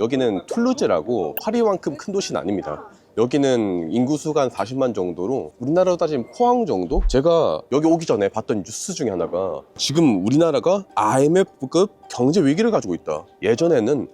여기는 툴루즈라고 파리만큼 큰 도시는 아닙니다. 여기는 인구수가 한 40만 정도로 우리나라로 따지면 포항 정도? 제가 여기 오기 전에 봤던 뉴스 중에 하나가 지금 우리나라가 IMF급 경제 위기를 가지고 있다. 예전에는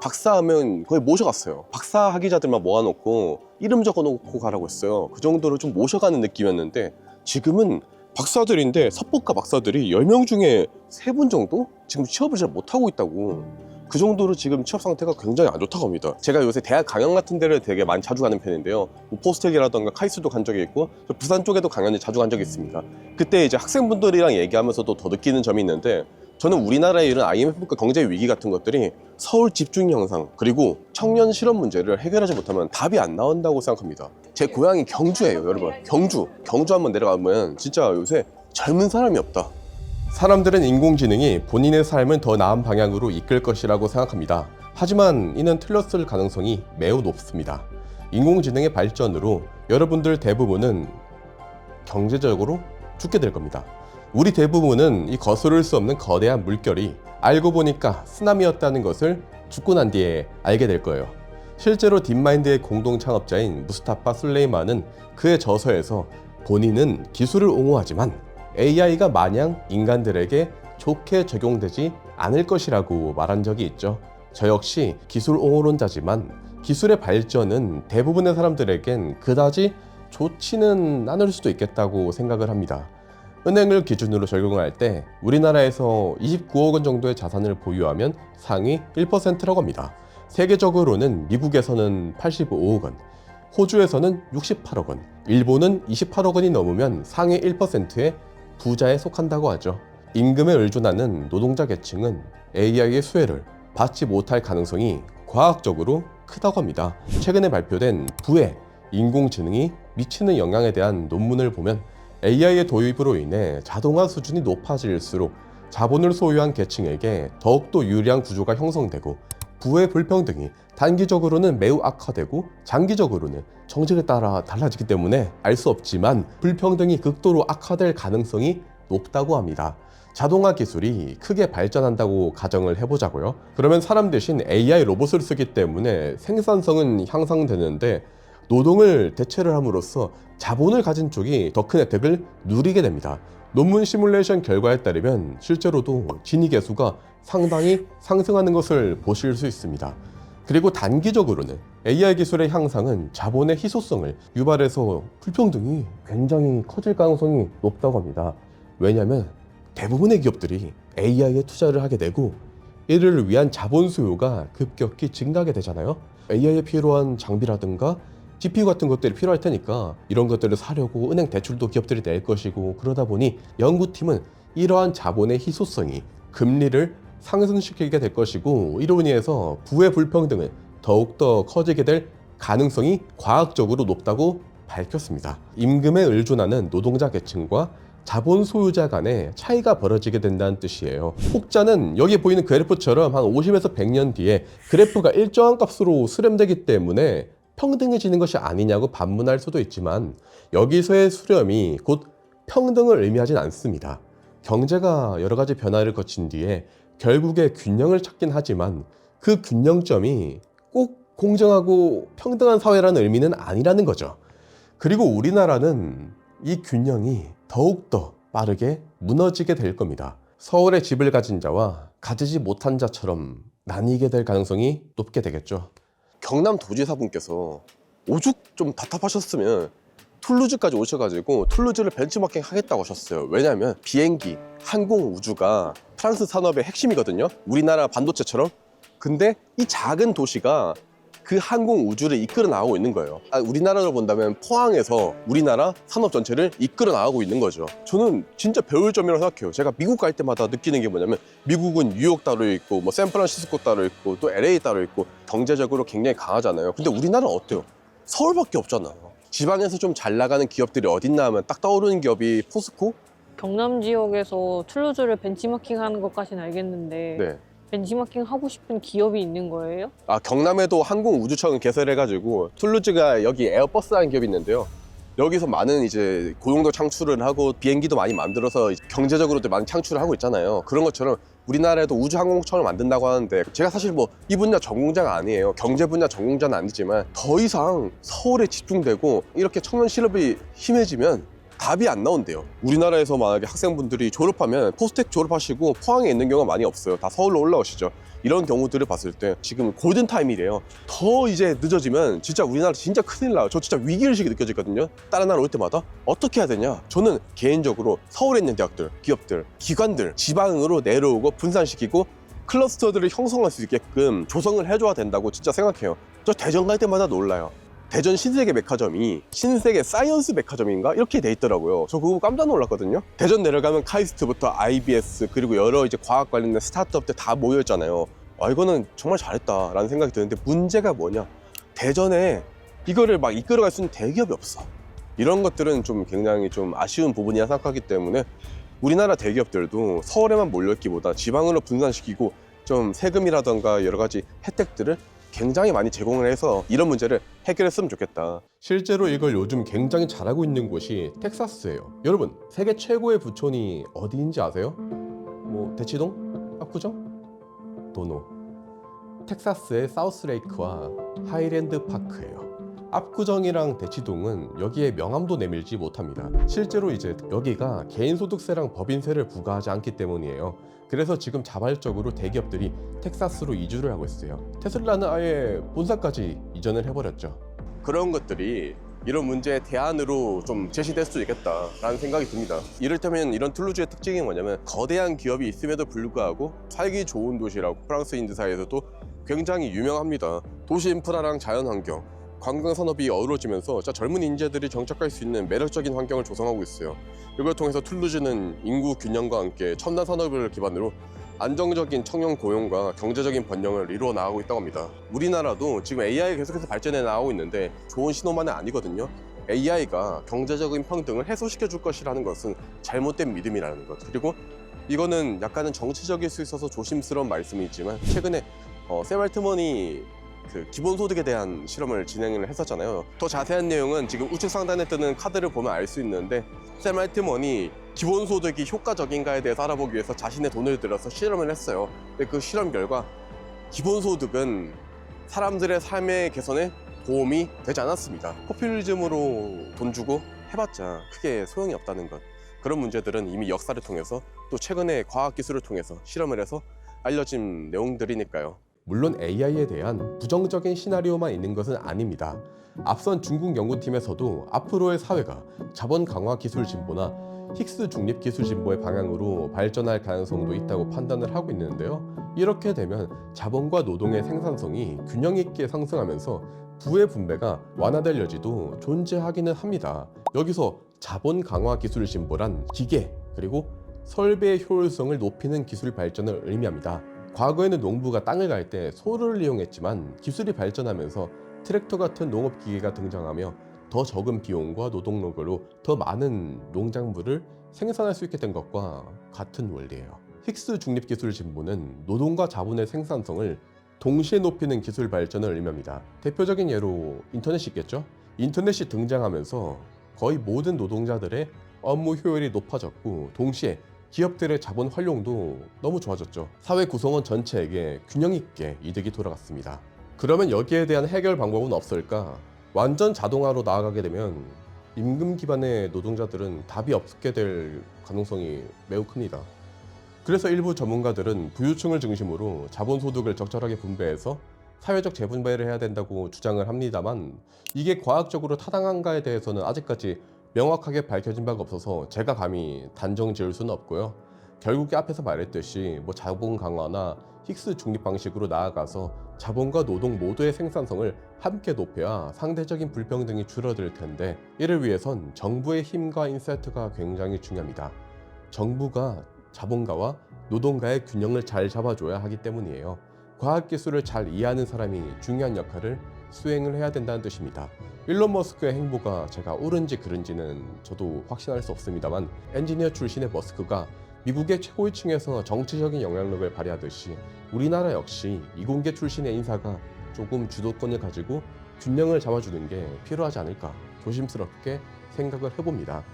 박사하면 거의 모셔갔어요. 박사 학위자들만 모아놓고 이름 적어놓고 가라고 했어요. 그 정도로 좀 모셔가는 느낌이었는데 지금은 박사들인데 사법과 박사들이 10명 중에 3분 정도 지금 취업을 잘 못하고 있다고 그 정도로 지금 취업 상태가 굉장히 안 좋다고 합니다. 제가 요새 대학 강연 같은 데를 되게 많이 자주 가는 편인데요. 뭐 포스텍이라던가 카이스도 간 적이 있고 저 부산 쪽에도 강연을 자주 간 적이 있습니다. 그때 이제 학생분들이랑 얘기하면서도 더 느끼는 점이 있는데 저는 우리나라의 이런 IMF급 경제 위기 같은 것들이 서울 집중 형상 그리고 청년 실업 문제를 해결하지 못하면 답이 안 나온다고 생각합니다. 제 고향이 경주예요, 여러분. 경주. 경주 한번 내려가면 진짜 요새 젊은 사람이 없다. 사람들은 인공지능이 본인의 삶을 더 나은 방향으로 이끌 것이라고 생각합니다. 하지만 이는 틀렸을 가능성이 매우 높습니다. 인공지능의 발전으로 여러분들 대부분은 경제적으로 죽게 될 겁니다. 우리 대부분은 이 거스를 수 없는 거대한 물결이 알고 보니까 쓰나미였다는 것을 죽고 난 뒤에 알게 될 거예요. 실제로 딥마인드의 공동 창업자인 무스타파 술레이만은 그의 저서에서 본인은 기술을 옹호하지만 AI가 마냥 인간들에게 좋게 적용되지 않을 것이라고 말한 적이 있죠. 저 역시 기술 옹호론자지만 기술의 발전은 대부분의 사람들에겐 그다지 좋지는 않을 수도 있겠다고 생각을 합니다. 은행을 기준으로 적용할 때 우리나라에서 29억 원 정도의 자산을 보유하면 상위 1%라고 합니다. 세계적으로는 미국에서는 85억 원, 호주에서는 68억 원, 일본은 28억 원이 넘으면 상위 1%의 부자에 속한다고 하죠. 임금에 의존하는 노동자 계층은 AI의 수혜를 받지 못할 가능성이 과학적으로 크다고 합니다. 최근에 발표된 부의 인공지능이 미치는 영향에 대한 논문을 보면 AI의 도입으로 인해 자동화 수준이 높아질수록 자본을 소유한 계층에게 더욱더 유리한 구조가 형성되고 부의 불평등이 단기적으로는 매우 악화되고 장기적으로는 정책에 따라 달라지기 때문에 알 수 없지만 불평등이 극도로 악화될 가능성이 높다고 합니다. 자동화 기술이 크게 발전한다고 가정을 해보자고요. 그러면 사람 대신 AI 로봇을 쓰기 때문에 생산성은 향상되는데 노동을 대체를 함으로써 자본을 가진 쪽이 더 큰 혜택을 누리게 됩니다. 논문 시뮬레이션 결과에 따르면 실제로도 진위 계수가 상당히 상승하는 것을 보실 수 있습니다. 그리고 단기적으로는 AI 기술의 향상은 자본의 희소성을 유발해서 불평등이 굉장히 커질 가능성이 높다고 합니다. 왜냐하면 대부분의 기업들이 AI에 투자를 하게 되고 이를 위한 자본 수요가 급격히 증가하게 되잖아요. AI에 필요한 장비라든가 GPU 같은 것들이 필요할 테니까 이런 것들을 사려고 은행 대출도 기업들이 낼 것이고 그러다 보니 연구팀은 이러한 자본의 희소성이 금리를 상승시키게 될 것이고 이로 인해서 부의 불평등은 더욱더 커지게 될 가능성이 과학적으로 높다고 밝혔습니다. 임금에 의존하는 노동자 계층과 자본 소유자 간의 차이가 벌어지게 된다는 뜻이에요. 혹자는 여기 보이는 그래프처럼 한 50에서 100년 뒤에 그래프가 일정한 값으로 수렴되기 때문에 평등해지는 것이 아니냐고 반문할 수도 있지만 여기서의 수렴이 곧 평등을 의미하진 않습니다. 경제가 여러 가지 변화를 거친 뒤에 결국에 균형을 찾긴 하지만 그 균형점이 꼭 공정하고 평등한 사회라는 의미는 아니라는 거죠. 그리고 우리나라는 이 균형이 더욱더 빠르게 무너지게 될 겁니다. 서울에 집을 가진 자와 가지지 못한 자처럼 나뉘게 될 가능성이 높게 되겠죠. 경남 도지사분께서 오죽 좀 답답하셨으면 툴루즈까지 오셔가지고 툴루즈를 벤치마킹 하겠다고 하셨어요. 왜냐하면 비행기, 항공 우주가 프랑스 산업의 핵심이거든요. 우리나라 반도체처럼. 근데 이 작은 도시가 그 항공 우주를 이끌어 나가고 있는 거예요. 아, 우리나라로 본다면 포항에서 우리나라 산업 전체를 이끌어 나가고 있는 거죠. 저는 진짜 배울 점이라고 생각해요. 제가 미국 갈 때마다 느끼는 게 뭐냐면 미국은 뉴욕 따로 있고 뭐 샌프란시스코 따로 있고 또 LA 따로 있고 경제적으로 굉장히 강하잖아요. 근데 우리나라는 어때요? 서울밖에 없잖아요. 지방에서 좀 잘 나가는 기업들이 어딨나 하면 딱 떠오르는 기업이 포스코? 경남 지역에서 툴루즈를 벤치마킹 하는 것까지는 알겠는데 네. 벤치마킹 하고 싶은 기업이 있는 거예요? 아 경남에도 항공 우주청을 개설해가지고 툴루즈가 여기 에어버스라는 기업이 있는데요. 여기서 많은 이제 고용도 창출을 하고 비행기도 많이 만들어서 경제적으로도 많이 창출을 하고 있잖아요. 그런 것처럼 우리나라에도 우주항공청을 만든다고 하는데 제가 사실 뭐 이 분야 전공자가 아니에요. 경제 분야 전공자는 아니지만 더 이상 서울에 집중되고 이렇게 청년 실업이 심해지면 답이 안 나온대요. 우리나라에서 만약에 학생분들이 졸업하면 포스텍 졸업하시고 포항에 있는 경우가 많이 없어요. 다 서울로 올라오시죠. 이런 경우들을 봤을 때 지금 골든 타임이래요. 더 이제 늦어지면 진짜 우리나라 진짜 큰일 나요. 저 진짜 위기의식이 느껴지거든요. 다른 나라 올 때마다 어떻게 해야 되냐? 저는 개인적으로 서울에 있는 대학들, 기업들, 기관들 지방으로 내려오고 분산시키고 클러스터들을 형성할 수 있게끔 조성을 해줘야 된다고 진짜 생각해요. 저 대전 갈 때마다 놀라요. 대전 신세계 백화점이 신세계 사이언스 백화점인가 이렇게 돼 있더라고요. 저 그거 깜짝 놀랐거든요. 대전 내려가면 카이스트부터 IBS 그리고 여러 이제 과학 관련된 스타트업들 다 모여 있잖아요. 아 이거는 정말 잘했다라는 생각이 드는데 문제가 뭐냐? 대전에 이거를 막 이끌어갈 수 있는 대기업이 없어. 이런 것들은 좀 굉장히 좀 아쉬운 부분이라 생각하기 때문에 우리나라 대기업들도 서울에만 몰렸기보다 지방으로 분산시키고 좀 세금이라던가 여러 가지 혜택들을 굉장히 많이 제공을 해서 이런 문제를 해결했으면 좋겠다. 실제로 이걸 요즘 굉장히 잘하고 있는 곳이 텍사스예요. 여러분, 세계 최고의 부촌이 어디인지 아세요? 뭐 대치동? 압구정? 도노. 텍사스의 사우스레이크와 하이랜드 파크예요. 압구정이랑 대치동은 여기에 명함도 내밀지 못합니다. 실제로 이제 여기가 개인소득세랑 법인세를 부과하지 않기 때문이에요. 그래서 지금 자발적으로 대기업들이 텍사스로 이주를 하고 있어요. 테슬라는 아예 본사까지 이전을 해버렸죠. 그런 것들이 이런 문제의 대안으로 좀 제시될 수도 있겠다라는 생각이 듭니다. 이를테면 이런 툴루즈의 특징이 뭐냐면 거대한 기업이 있음에도 불구하고 살기 좋은 도시라고 프랑스인들 사이에서도 굉장히 유명합니다. 도시 인프라랑 자연 환경, 관광 산업이 어우러지면서 진짜 젊은 인재들이 정착할 수 있는 매력적인 환경을 조성하고 있어요. 이걸 통해서 툴루즈는 인구 균형과 함께 첨단 산업을 기반으로 안정적인 청년 고용과 경제적인 번영을 이루어 나가고 있다고 합니다. 우리나라도 지금 AI가 계속해서 발전해 나가고 있는데 좋은 신호만은 아니거든요. AI가 경제적인 평등을 해소시켜 줄 것이라는 것은 잘못된 믿음이라는 것. 그리고 이거는 약간은 정치적일 수 있어서 조심스러운 말씀이지만 최근에 어, 샘 알트먼이 그 기본소득에 대한 실험을 진행을 했었잖아요. 더 자세한 내용은 지금 우측 상단에 뜨는 카드를 보면 알 수 있는데 샘 알트먼이 기본소득이 효과적인가에 대해서 알아보기 위해서 자신의 돈을 들여서 실험을 했어요. 근데 그 실험 결과 기본소득은 사람들의 삶의 개선에 도움이 되지 않았습니다. 포퓰리즘으로 돈 주고 해봤자 크게 소용이 없다는 것. 그런 문제들은 이미 역사를 통해서 또 최근에 과학기술을 통해서 실험을 해서 알려진 내용들이니까요. 물론 AI에 대한 부정적인 시나리오만 있는 것은 아닙니다. 앞선 중국 연구팀에서도 앞으로의 사회가 자본 강화 기술 진보나 힉스 중립 기술 진보의 방향으로 발전할 가능성도 있다고 판단을 하고 있는데요. 이렇게 되면 자본과 노동의 생산성이 균형 있게 상승하면서 부의 분배가 완화될 여지도 존재하기는 합니다. 여기서 자본 강화 기술 진보란 기계 그리고 설비의 효율성을 높이는 기술 발전을 의미합니다. 과거에는 농부가 땅을 갈 때 소를 이용했지만 기술이 발전하면서 트랙터 같은 농업 기계가 등장하며 더 적은 비용과 노동력으로 더 많은 농작물을 생산할 수 있게 된 것과 같은 원리예요. 힉스 중립 기술 진보는 노동과 자본의 생산성을 동시에 높이는 기술 발전을 의미합니다. 대표적인 예로 인터넷이 있겠죠? 인터넷이 등장하면서 거의 모든 노동자들의 업무 효율이 높아졌고 동시에 기업들의 자본 활용도 너무 좋아졌죠. 사회 구성원 전체에게 균형 있게 이득이 돌아갔습니다. 그러면 여기에 대한 해결 방법은 없을까? 완전 자동화로 나아가게 되면 임금 기반의 노동자들은 답이 없게 될 가능성이 매우 큽니다. 그래서 일부 전문가들은 부유층을 중심으로 자본소득을 적절하게 분배해서 사회적 재분배를 해야 된다고 주장을 합니다만 이게 과학적으로 타당한가에 대해서는 아직까지 명확하게 밝혀진 바가 없어서 제가 감히 단정 지을 수는 없고요. 결국에 앞에서 말했듯이 뭐 자본 강화나 힉스 중립 방식으로 나아가서 자본과 노동 모두의 생산성을 함께 높여야 상대적인 불평등이 줄어들 텐데 이를 위해선 정부의 힘과 인사이트가 굉장히 중요합니다. 정부가 자본가와 노동가의 균형을 잘 잡아줘야 하기 때문이에요. 과학기술을 잘 이해하는 사람이 중요한 역할을 수행을 해야 된다는 뜻입니다. 일론 머스크의 행보가 제가 옳은지 그른지는 저도 확신할 수 없습니다만 엔지니어 출신의 머스크가 미국의 최고위층에서 정치적인 영향력을 발휘하듯이 우리나라 역시 이공계 출신의 인사가 조금 주도권을 가지고 균형을 잡아주는 게 필요하지 않을까 조심스럽게 생각을 해봅니다.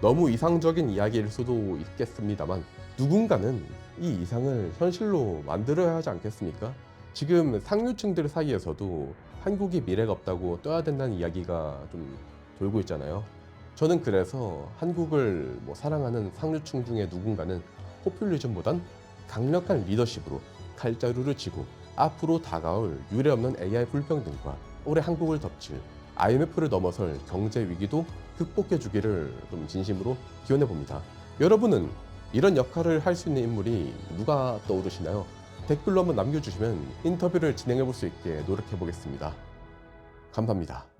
너무 이상적인 이야기일 수도 있겠습니다만 누군가는 이 이상을 현실로 만들어야 하지 않겠습니까? 지금 상류층들 사이에서도 한국이 미래가 없다고 떠야 된다는 이야기가 좀 돌고 있잖아요. 저는 그래서 한국을 뭐 사랑하는 상류층 중에 누군가는 포퓰리즘보단 강력한 리더십으로 칼자루를 쥐고 앞으로 다가올 유례없는 AI 불평등과 올해 한국을 덮칠 IMF를 넘어설 경제 위기도 극복해 주기를 좀 진심으로 기원해 봅니다. 여러분은 이런 역할을 할 수 있는 인물이 누가 떠오르시나요? 댓글로 한번 남겨주시면 인터뷰를 진행해 볼 수 있게 노력해 보겠습니다. 감사합니다.